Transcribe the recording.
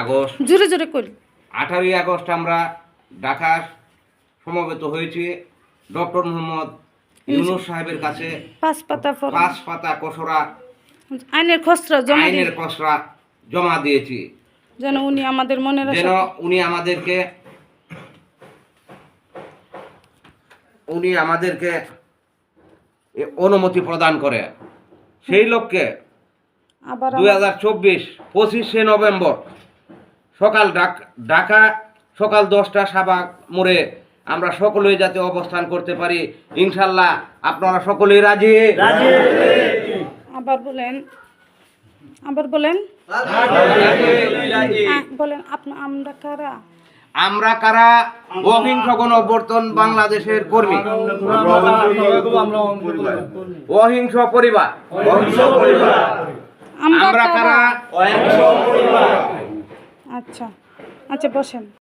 August. জোরে জোরে করি। আঠারোই আগস্ট আমরা ঢাকা সমবেত হয়েছি। ডক্টর মোহাম্মদ ইউনুস সাহেবের কাছে পাঁচ পাতা পাঁচ পাতা কসরা আইনের খসড়া জমা আইনের কসরা জমা দিয়েছি। যেন উনি আমাদের মনে যেন উনি আমাদেরকে উনি আমাদেরকে অনুমতি প্রদান করে। সেই লক্ষ্যে দুই হাজার চব্বিশ পঁচিশে নভেম্বর সকাল ডাক- ঢাকা সকাল দশটা সাবাক মোড়ে আমরা সকলেই যাতে অবস্থান করতে পারি। ইনশাল্লাহ আপনারা সকলেই রাজি। আবার বলেন। আবার বলেন। বলেন আপনা আমরা কারা? আমরা কারা? অহিংস গণঅভ্যর্থন বাংলাদেশের কর্মী। অহিংস পরিবার। আমরা আমরা কারা? কারা? আচ্ছা। আচ্ছা বসেন।